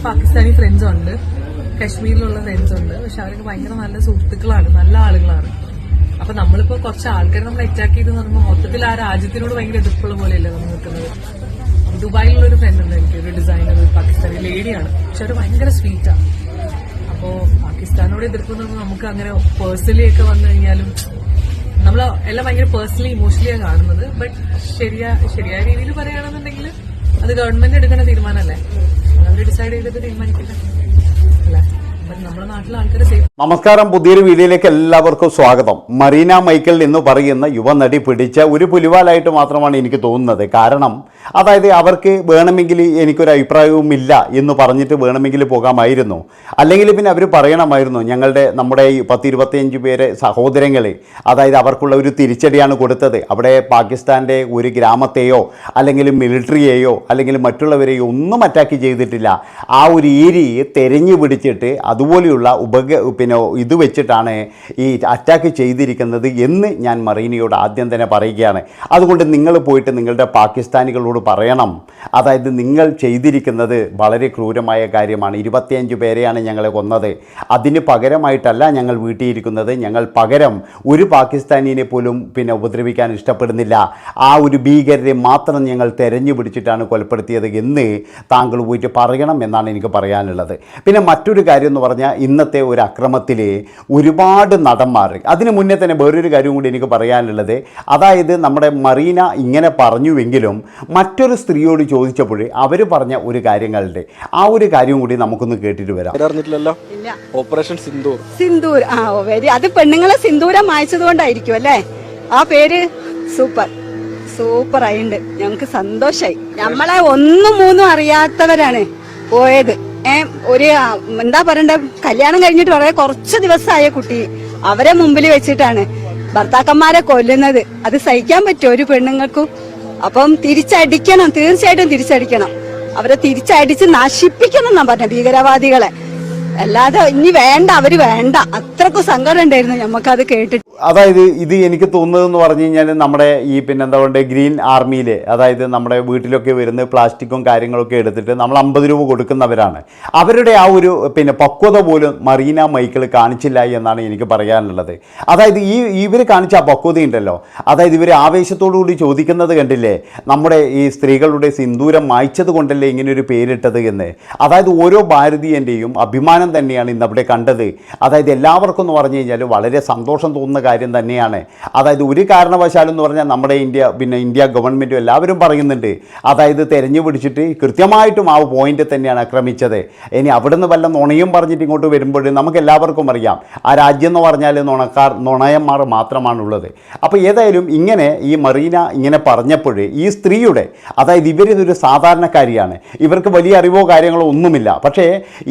എനിക്ക് പാകിസ്ഥാനി ഫ്രണ്ട്സ് ഉണ്ട്. കശ്മീരിലുള്ള ഫ്രണ്ട്സ് ഉണ്ട്. പക്ഷെ അവരൊക്കെ ഭയങ്കര നല്ല സുഹൃത്തുക്കളാണ്. നല്ല ആളുകളാണ്. അപ്പൊ നമ്മളിപ്പോ കുറച്ച് ആൾക്കാരെ നമ്മൾ അറ്റാക്ക് ചെയ്തെന്ന് പറയുമ്പോൾ മൊത്തത്തിൽ ആ രാജ്യത്തിനോട് ഭയങ്കര എതിർപ്പുള്ള പോലെയല്ലേ നമ്മൾ നിൽക്കുന്നത്? ദുബായിലുള്ള ഒരു ഫ്രണ്ട് ഉണ്ട് എനിക്ക്. ഒരു ഡിസൈനർ ഒരു പാകിസ്ഥാനി ലേഡിയാണ് പക്ഷെ അവർ ഭയങ്കര സ്വീറ്റാണ് അപ്പോ പാകിസ്ഥാനോട് എതിർപ്പ് നമുക്ക് അങ്ങനെ പേഴ്സണലി ഒക്കെ വന്നു കഴിഞ്ഞാലും നമ്മൾ എല്ലാം ഭയങ്കര പേഴ്സണലി ഇമോഷണലിയാണ് കാണുന്നത്. ബട്ട് ശരിയാ ശരിയായ രീതിയിൽ പറയുകയാണെന്നുണ്ടെങ്കിൽ അത് ഗവൺമെന്റ് എടുക്കുന്ന തീരുമാനമല്ലേ? അവർ ഡിസൈഡ് ചെയ്തിട്ട് തീരുമാനിക്കില്ല അല്ലേ? നമസ്കാരം. പുതിയൊരു വീഡിയോയിലേക്ക് എല്ലാവർക്കും സ്വാഗതം. മറീന മൈക്കൽ എന്ന് പറയുന്ന യുവനടി പിടിച്ച ഒരു പുലിവാലായിട്ട് മാത്രമാണ് എനിക്ക് തോന്നുന്നത്. കാരണം അതായത് അവർക്ക് വേണമെങ്കിൽ എനിക്കൊരു അഭിപ്രായവും ഇല്ല എന്ന് പറഞ്ഞിട്ട് വേണമെങ്കിൽ പോകാമായിരുന്നു. അല്ലെങ്കിൽ പിന്നെ അവർ പറയണമായിരുന്നു ഞങ്ങളുടെ നമ്മുടെ ഈ പത്ത് ഇരുപത്തിയഞ്ച് പേരെ സഹോദരങ്ങളെ അതായത് അവർക്കുള്ള ഒരു തിരിച്ചടിയാണ് കൊടുത്തത്. അവിടെ പാകിസ്ഥാന്റെ ഒരു ഗ്രാമത്തെയോ അല്ലെങ്കിൽ മിലിറ്ററിയെയോ അല്ലെങ്കിൽ മറ്റുള്ളവരെയോ ഒന്നും അറ്റാക്ക് ചെയ്തിട്ടില്ല. ആ ഒരു ഏരിയയെ തെരഞ്ഞു പിടിച്ചിട്ട് അതുപോലെയുള്ള ഉപഗ പിന്നെ ഇത് വെച്ചിട്ടാണ് ഈ അറ്റാക്ക് ചെയ്തിരിക്കുന്നത് എന്ന് ഞാൻ മറീനയോട് ആദ്യം തന്നെ പറയുകയാണ്. അതുകൊണ്ട് നിങ്ങൾ പോയിട്ട് നിങ്ങളുടെ പാകിസ്ഥാനികളോട് പറയണം. അതായത് നിങ്ങൾ ചെയ്തിരിക്കുന്നത് വളരെ ക്രൂരമായ കാര്യമാണ്. ഇരുപത്തിയഞ്ച് പേരെയാണ് ഞങ്ങളെ കൊന്നത്. അതിന് പകരമായിട്ടല്ല ഞങ്ങൾ വീട്ടിയിരിക്കുന്നത്. ഞങ്ങൾ പകരം ഒരു പാകിസ്ഥാനിനെ പോലും പിന്നെ ഉപദ്രവിക്കാൻ ഇഷ്ടപ്പെടുന്നില്ല. ആ ഒരു ഭീകരരെ മാത്രം ഞങ്ങൾ തെരഞ്ഞു പിടിച്ചിട്ടാണ് കൊലപ്പെടുത്തിയത് എന്ന് താങ്കൾ പോയിട്ട് പറയണം എന്നാണ് എനിക്ക് പറയാനുള്ളത്. പിന്നെ മറ്റൊരു കാര്യം എന്ന് പറഞ്ഞാൽ ഇന്നത്തെ ഒരു അക്രമത്തിൽ ഒരുപാട് നടന്മാർ അതിന് മുന്നേ തന്നെ വേറൊരു കാര്യം കൂടി എനിക്ക് പറയാനുള്ളത്. അതായത് നമ്മുടെ മറീന ഇങ്ങനെ പറഞ്ഞുവെങ്കിലും മറ്റൊരു സ്ത്രീയോട് ചോദിച്ചപ്പോൾ അവർ പറഞ്ഞ ഒരു കാര്യങ്ങളുണ്ട് ആ ഒരു കാര്യം കൂടി നമുക്കൊന്ന് കേട്ടിട്ട് വരാം. ഓപ്പറേഷൻ സിന്ദൂർ. സിന്ദൂർ. ആ അത് പെണ്ണുങ്ങളെ സിന്ദൂരം മായച്ചത് കൊണ്ടായിരിക്കും അല്ലേ? ആ പേര് സൂപ്പർ. സൂപ്പർ ആയിണ്ട് ഞങ്ങക്ക് സന്തോഷായി. നമ്മളെ ഒന്നും മൂന്നും അറിയാത്തവരാണ് പോയത്. ഏ ഒരു എന്താ പറയണ്ട? കല്യാണം കഴിഞ്ഞിട്ട് വളരെ കുറച്ച് ദിവസമായ കുട്ടി അവരെ മുമ്പിൽ വെച്ചിട്ടാണ് ഭർത്താക്കന്മാരെ കൊല്ലുന്നത്. അത് സഹിക്കാൻ പറ്റുമോ ഒരു പെണ്ണുങ്ങൾക്കും? അപ്പം തിരിച്ചടിക്കണം തീർച്ചയായിട്ടും തിരിച്ചടിക്കണം. അവരെ തിരിച്ചടിച്ച് നശിപ്പിക്കണം എന്നാ പറഞ്ഞ ഭീകരവാദികളെ. അല്ലാതെ ഇനി വേണ്ട അവർ വേണ്ട. അത്രക്കും സങ്കടം ഉണ്ടായിരുന്നു. ഞമ്മക്കത് കേട്ടിട്ട്. അതായത് ഇത് എനിക്ക് തോന്നുന്നതെന്ന് പറഞ്ഞു കഴിഞ്ഞാൽ നമ്മുടെ ഈ പിന്നെ എന്താ പറയുക ഗ്രീൻ ആർമിയിൽ അതായത് നമ്മുടെ വീട്ടിലൊക്കെ വരുന്ന പ്ലാസ്റ്റിക്കും കാര്യങ്ങളൊക്കെ എടുത്തിട്ട് നമ്മൾ അമ്പത് രൂപ കൊടുക്കുന്നവരാണ്. അവരുടെ ആ ഒരു പിന്നെ പക്വത പോലും മറീന മൈക്കിൾ കാണിച്ചില്ല എന്നാണ് എനിക്ക് പറയാനുള്ളത്. അതായത് ഈ ഇവർ കാണിച്ച ആ പക്വതയുണ്ടല്ലോ. അതായത് ഇവർ കൂടി ചോദിക്കുന്നത് കണ്ടില്ലേ നമ്മുടെ ഈ സ്ത്രീകളുടെ സിന്ദൂരം മായ്ച്ചത് കൊണ്ടല്ലേ ഇങ്ങനൊരു പേരിട്ടത് എന്ന്. അതായത് ഓരോ ഭാരതീയന്റെയും അഭിമാനം തന്നെയാണ് ഇന്നവിടെ കണ്ടത്. അതായത് എല്ലാവർക്കും എന്ന് പറഞ്ഞു കഴിഞ്ഞാൽ വളരെ സന്തോഷം തോന്നുന്ന കാര്യം തന്നെയാണ്. അതായത് ഒരു കാരണവശാലും എന്ന് പറഞ്ഞാൽ നമ്മുടെ ഇന്ത്യ പിന്നെ ഇന്ത്യ ഗവൺമെന്റും എല്ലാവരും പറയുന്നുണ്ട്. അതായത് തെരഞ്ഞു പിടിച്ചിട്ട് കൃത്യമായിട്ടും ആ പോയിന്റ് തന്നെയാണ് ആക്രമിച്ചത്. ഇനി അവിടെ നിന്ന് വല്ല നുണയും പറഞ്ഞിട്ട് ഇങ്ങോട്ട് വരുമ്പോൾ നമുക്ക് എല്ലാവർക്കും അറിയാം. ആ രാജ്യം എന്ന് പറഞ്ഞാൽ നുണക്കാർ നുണയന്മാർ മാത്രമാണുള്ളത്. അപ്പോൾ ഏതായാലും ഇങ്ങനെ ഈ മറീന ഇങ്ങനെ പറഞ്ഞപ്പോൾ ഈ സ്ത്രീയുടെ അതായത് ഇവരിതൊരു സാധാരണക്കാരിയാണ്. ഇവർക്ക് വലിയ അറിവോ കാര്യങ്ങളോ ഒന്നുമില്ല. പക്ഷേ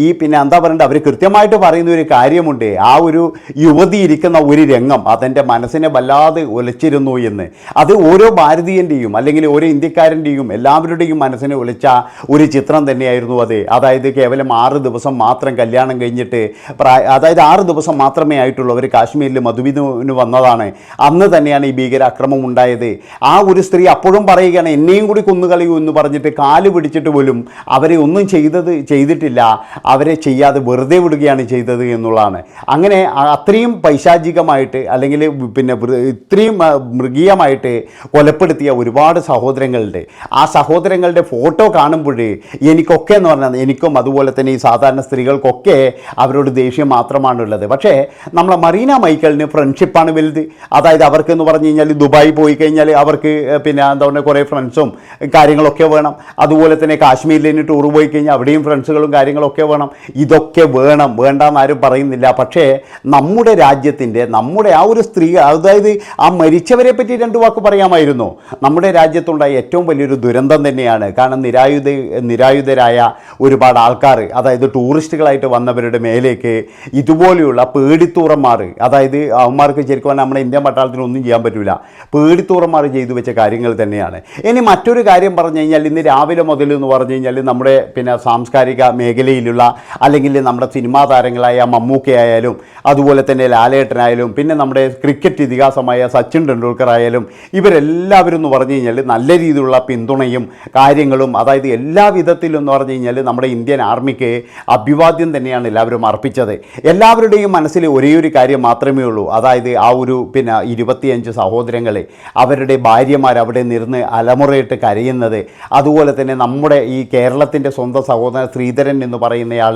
ഈ പിന്നെ എന്താ പറയണ്ടത് അവർ കൃത്യമായിട്ട് പറയുന്ന ഒരു കാര്യമുണ്ട്. ആ ഒരു യുവതി ഇരിക്കുന്ന ഒരു രംഗം അതെന്റെ മനസ്സിനെ വല്ലാതെ ഒലച്ചിരുന്നു എന്ന്. അത് ഓരോ ഭാരതീയന്റെയും അല്ലെങ്കിൽ ഓരോ ഇന്ത്യക്കാരന്റെയും എല്ലാവരുടെയും മനസ്സിനെ ഒലിച്ച ഒരു ചിത്രം തന്നെയായിരുന്നു അത്. അതായത് കേവലം ആറ് ദിവസം മാത്രം കല്യാണം കഴിഞ്ഞിട്ട് പ്രായ അതായത് ആറ് ദിവസം മാത്രമേ ആയിട്ടുള്ളൂ. അവർ കാശ്മീരിൽ മധുവിന് വന്നതാണ്. അന്ന് തന്നെയാണ് ഈ ഭീകരാക്രമം ഉണ്ടായത്. ആ ഒരു സ്ത്രീ അപ്പോഴും പറയുകയാണ് എന്നെയും കൂടി കൊന്നുകളയൂ എന്ന് പറഞ്ഞിട്ട് കാൽ പിടിച്ചിട്ട് പോലും അവരെ ഒന്നും ചെയ്തത് ചെയ്തിട്ടില്ല. അവരെ ചെയ്യാതെ വെറുതെ വിടുകയാണ് ചെയ്തത് എന്നുള്ളതാണ്. അങ്ങനെ അത്രയും പൈശാചികമായിട്ട് അല്ലെങ്കിൽ പിന്നെ ഇത്രയും മൃഗീയമായിട്ട് കൊലപ്പെടുത്തിയ ഒരുപാട് സഹോദരങ്ങളുടെ ആ സഹോദരങ്ങളുടെ ഫോട്ടോ കാണുമ്പോൾ എനിക്കൊക്കെ എന്ന് പറഞ്ഞാൽ എനിക്കും അതുപോലെ തന്നെ ഈ സാധാരണ സ്ത്രീകൾക്കൊക്കെ അവരോട് ദേഷ്യം മാത്രമാണുള്ളത്. പക്ഷേ നമ്മളെ മറീന മൈക്കലിന് ഫ്രണ്ട്ഷിപ്പാണ് വലുത്. അതായത് അവർക്ക് എന്ന് പറഞ്ഞു കഴിഞ്ഞാൽ ദുബായി പോയി കഴിഞ്ഞാൽ അവർക്ക് പിന്നെ എന്താ പറയുക കുറേ ഫ്രണ്ട്സും കാര്യങ്ങളൊക്കെ വേണം. അതുപോലെ തന്നെ കാശ്മീരിൽ ടൂർ പോയി കഴിഞ്ഞാൽ അവിടെയും ഫ്രണ്ട്സുകളും കാര്യങ്ങളൊക്കെ വേണം. ഇതൊക്കെ വേണം. വേണ്ടെന്ന് ആരും പറയുന്നില്ല. പക്ഷേ നമ്മുടെ രാജ്യത്തിന്റെ നമ്മുടെ ഒരു സ്ത്രീ അതായത് ആ മരിച്ചവരെ പറ്റി രണ്ട് വാക്ക് പറയാമായിരുന്നു. നമ്മുടെ രാജ്യത്തുണ്ടായ ഏറ്റവും വലിയൊരു ദുരന്തം തന്നെയാണ്. കാരണം നിരായുധ നിരായുധരായ ഒരുപാട് ആൾക്കാർ അതായത് ടൂറിസ്റ്റുകളായിട്ട് വന്നവരുടെ മേലേക്ക് ഇതുപോലെയുള്ള പേടിത്തൂറന്മാർ അതായത് അവന്മാർക്ക് ശരിക്കും നമ്മുടെ ഇന്ത്യൻ പട്ടാളത്തിന് ഒന്നും ചെയ്യാൻ പറ്റില്ല പേടിത്തൂറന്മാർ ചെയ്തു വെച്ച കാര്യങ്ങൾ തന്നെയാണ്. ഇനി മറ്റൊരു കാര്യം പറഞ്ഞു കഴിഞ്ഞാൽ ഇന്ന് രാവിലെ മുതൽ എന്ന് പറഞ്ഞു കഴിഞ്ഞാൽ നമ്മുടെ പിന്നെ സാംസ്കാരിക മേഖലയിലുള്ള അല്ലെങ്കിൽ നമ്മുടെ സിനിമാ താരങ്ങളായ മമ്മൂക്കയായാലും അതുപോലെ തന്നെ ലാലേട്ടനായാലും പിന്നെ നമ്മുടെ ക്രിക്കറ്റ് ഇതിഹാസമായ സച്ചിൻ ടെണ്ടുൽക്കർ ആയാലും ഇവരെല്ലാവരും എന്ന് പറഞ്ഞു കഴിഞ്ഞാൽ നല്ല രീതിയിലുള്ള പിന്തുണയും കാര്യങ്ങളും അതായത് എല്ലാ വിധത്തിലും എന്ന് പറഞ്ഞു കഴിഞ്ഞാൽ നമ്മുടെ ഇന്ത്യൻ ആർമിക്ക് അഭിവാദ്യം തന്നെയാണ് എല്ലാവരും അർപ്പിച്ചത്. എല്ലാവരുടെയും മനസ്സിൽ ഒരേ ഒരു കാര്യം മാത്രമേ ഉള്ളൂ. അതായത് ആ ഒരു പിന്നെ ഇരുപത്തിയഞ്ച് സഹോദരങ്ങളെ അവരുടെ ഭാര്യമാർ അവിടെ നിന്ന് അലമുറയിട്ട് കരയുന്നത് അതുപോലെ തന്നെ നമ്മുടെ ഈ കേരളത്തിന്റെ സ്വന്തം സഹോദരൻ ശ്രീധരൻ എന്ന് പറയുന്നയാൾ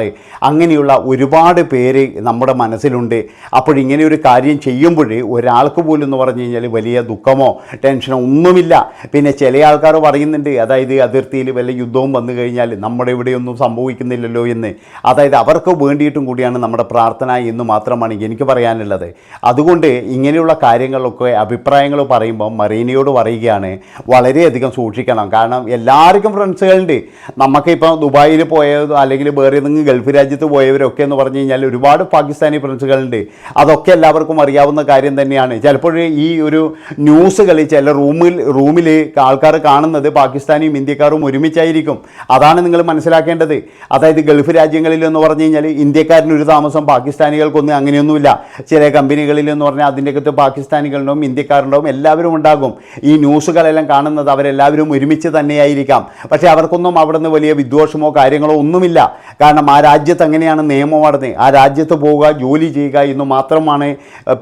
അങ്ങനെയുള്ള ഒരുപാട് പേര് നമ്മുടെ മനസ്സിലുണ്ട്. അപ്പോൾ ഇങ്ങനെ ഒരു കാര്യം ചെയ്യുമ്പോൾ ഒരാൾക്ക് പോലും എന്ന് പറഞ്ഞു കഴിഞ്ഞാൽ വലിയ ദുഃഖമോ ടെൻഷനോ ഒന്നുമില്ല. പിന്നെ ചില ആൾക്കാർ പറയുന്നുണ്ട് അതായത് അതിർത്തിയിൽ വല്ല യുദ്ധവും വന്നു കഴിഞ്ഞാൽ നമ്മുടെ ഇവിടെയൊന്നും സംഭവിക്കുന്നില്ലല്ലോ എന്ന്. അതായത് അവർക്ക് വേണ്ടിയിട്ടും കൂടിയാണ് നമ്മുടെ പ്രാർത്ഥന എന്ന് മാത്രമാണ് എനിക്ക് പറയാനുള്ളത്. അതുകൊണ്ട് ഇങ്ങനെയുള്ള കാര്യങ്ങളൊക്കെ അഭിപ്രായങ്ങൾ പറയുമ്പോൾ മറീനയോട് പറയുകയാണ് വളരെയധികം സൂക്ഷിക്കണം. കാരണം എല്ലാവർക്കും ഫ്രണ്ട്സുകളുണ്ട്. നമുക്കിപ്പോൾ ദുബായിൽ പോയതോ അല്ലെങ്കിൽ വേറെ ഏതെങ്കിലും ഗൾഫ് രാജ്യത്ത് പോയവരൊക്കെ എന്ന് പറഞ്ഞു കഴിഞ്ഞാൽ ഒരുപാട് പാകിസ്ഥാനി ഫ്രണ്ട്സുകളുണ്ട്. അതൊക്കെ എല്ലാവർക്കും അറിയാവുന്ന കാര്യം തന്നെയാണ്. ചിലപ്പോൾ ഈ ഒരു ന്യൂസുകൾ ചില റൂമിൽ റൂമിൽ ആൾക്കാർ കാണുന്നത് പാകിസ്ഥാനിയും ഇന്ത്യക്കാരും ഒരുമിച്ചായിരിക്കും. അതാണ് നിങ്ങൾ മനസ്സിലാക്കേണ്ടത്. അതായത് ഗൾഫ് രാജ്യങ്ങളിൽ എന്ന് പറഞ്ഞു കഴിഞ്ഞാൽ ഇന്ത്യക്കാരന് ഒരു താമസം പാകിസ്ഥാനികൾക്കൊന്നും അങ്ങനെയൊന്നുമില്ല. ചില കമ്പനികളിൽ എന്ന് പറഞ്ഞാൽ അതിന്റെയൊക്കെ പാകിസ്ഥാനികളുണ്ടാവും ഇന്ത്യക്കാരുണ്ടാവും എല്ലാവരും ഉണ്ടാകും. ഈ ന്യൂസുകളെല്ലാം കാണുന്നത് അവരെല്ലാവരും ഒരുമിച്ച് തന്നെയായിരിക്കാം. പക്ഷേ അവർക്കൊന്നും അവിടെ നിന്ന് വലിയ വിദ്വേഷമോ കാര്യങ്ങളോ ഒന്നുമില്ല. കാരണം ആ രാജ്യത്ത് അങ്ങനെയാണ് നിയമം നടന്നത്? ആ രാജ്യത്ത് പോവുക ജോലി ചെയ്യുക എന്ന് മാത്രമാണ് ഏഹ്,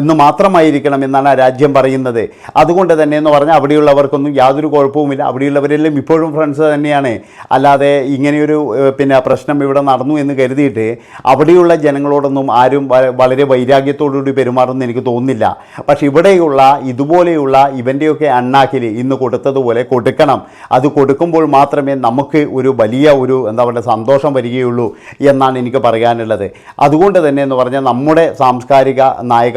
എന്ന് മാത്രമായിരിക്കണം എന്നാണ് രാജ്യം പറയുന്നത്. അതുകൊണ്ട് തന്നെ എന്ന് പറഞ്ഞാൽ അവിടെയുള്ളവർക്കൊന്നും യാതൊരു കുഴപ്പവുമില്ല. അവിടെയുള്ളവരെല്ലാം ഇപ്പോഴും ഫ്രണ്ട്സ് തന്നെയാണ്. അല്ലാതെ ഇങ്ങനെയൊരു പിന്നെ പ്രശ്നം ഇവിടെ നടന്നു എന്ന് കരുതിയിട്ട് അവിടെയുള്ള ജനങ്ങളോടൊന്നും ആരും വളരെ വൈരാഗ്യത്തോടുകൂടി പെരുമാറുമെന്ന് എനിക്ക് തോന്നുന്നില്ല. പക്ഷെ ഇവിടെയുള്ള ഇതുപോലെയുള്ള ഇവന്റെയൊക്കെ അണ്ണാക്കിൽ ഇന്ന് കൊടുത്തതുപോലെ കൊടുക്കണം. അത് കൊടുക്കുമ്പോൾ മാത്രമേ നമുക്ക് ഒരു വലിയ ഒരു എന്താ പറയുക സന്തോഷം വരികയുള്ളൂ എന്നാണ് എനിക്ക് പറയാനുള്ളത്. അതുകൊണ്ട് തന്നെ എന്ന് പറഞ്ഞാൽ നമ്മുടെ സാംസ്കാരിക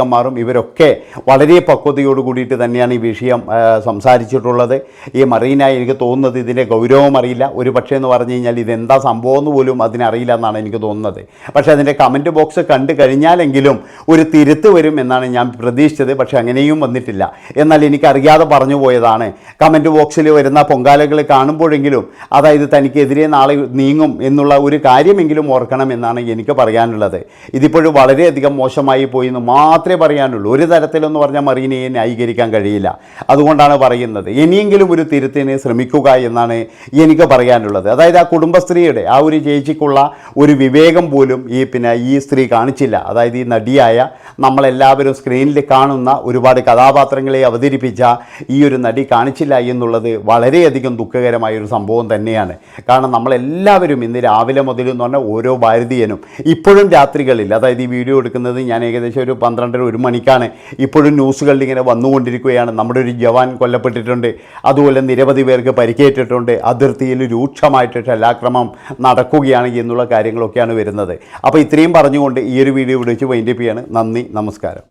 നായകന്മാരും ഇവരൊക്കെ വളരെ പക്വതയോട് കൂടിയിട്ട് തന്നെയാണ് ഈ വിഷയം സംസാരിച്ചിട്ടുള്ളത്. ഈ മറീനായി എനിക്ക് തോന്നുന്നത് ഇതിന്റെ ഗൗരവം അറിയില്ല. ഒരു പക്ഷേ എന്ന് പറഞ്ഞു കഴിഞ്ഞാൽ ഇതെന്താ സംഭവം എന്ന് പോലും അതിനറിയില്ല എന്നാണ് എനിക്ക് തോന്നുന്നത്. പക്ഷേ അതിന്റെ കമന്റ് ബോക്സ് കണ്ടു കഴിഞ്ഞാലെങ്കിലും ഒരു തിരുത്ത് വരും എന്നാണ് ഞാൻ പ്രതീക്ഷിച്ചത്. പക്ഷേ അങ്ങനെയും വന്നിട്ടില്ല. എന്നാൽ എനിക്കറിയാതെ പറഞ്ഞു പോയതാണ്. കമന്റ് ബോക്സിൽ വരുന്ന പൊങ്കാലകൾ കാണുമ്പോഴെങ്കിലും അതായത് തനിക്കെതിരെ നാളെ നീങ്ങും എന്നുള്ള ഒരു കാര്യമെങ്കിലും ഓർക്കണം എന്നാണ് എനിക്ക് പറയാനുള്ളത്. ഇതിപ്പോഴും വളരെയധികം മോശമായി പോയി എന്ന് മാത്രമേ പറയാനുള്ളൂ. ഒരു തരത്തിലെന്ന് പറഞ്ഞാൽ മറീനയെ ന്യായീകരിക്കാൻ കഴിയില്ല. അതുകൊണ്ടാണ് പറയുന്നത്. ഇനിയെങ്കിലും ഒരു തിരുത്തിന് ശ്രമിക്കുക എന്നാണ് എനിക്ക് പറയാനുള്ളത്. അതായത് ആ കുടുംബസ്ത്രീയുടെ ആ ഒരു ചേച്ചിക്കുള്ള ഒരു വിവേകം പോലും ഈ പിന്നെ ഈ സ്ത്രീ കാണിച്ചില്ല. അതായത് ഈ നടിയായ നമ്മളെല്ലാവരും സ്ക്രീനിൽ കാണുന്ന ഒരുപാട് കഥാപാത്രങ്ങളെ അവതരിപ്പിച്ച ഈ ഒരു നടി കാണിച്ചില്ല എന്നുള്ളത് വളരെയധികം ദുഃഖകരമായ ഒരു സംഭവം തന്നെയാണ്. കാരണം നമ്മളെല്ലാവരും ഇന്ന് രാവിലെ മുതൽ എന്ന് പറഞ്ഞാൽ ഓരോ ഭാരതീയനും ഇപ്പോഴും രാത്രികളിൽ അതായത് ഈ വീഡിയോ എടുക്കുന്നത് ഞാൻ ഏകദേശം ഒരു പന്ത്രണ്ടര ഒരു മണിക്കാണ് ഇപ്പോഴും ന്യൂസുകളിൽ ഇങ്ങനെ വന്നുകൊണ്ടിരിക്കുകയാണ്. നമ്മുടെ ഒരു ജവാൻ കൊല്ലപ്പെട്ടിട്ടുണ്ട്. അതുപോലെ നിരവധി പേർക്ക് പരിക്കേറ്റിട്ടുണ്ട്. അതിർത്തിയിൽ രൂക്ഷമായിട്ട് ഷെല്ലാക്രമം നടക്കുകയാണ് എന്നുള്ള കാര്യങ്ങളൊക്കെയാണ് വരുന്നത്. അപ്പോൾ ഇത്രയും പറഞ്ഞുകൊണ്ട് ഈ ഒരു വീഡിയോ വിളിച്ച് വൈൻഡപ്പ് ചെയ്യാണ്. നന്ദി നമസ്കാരം.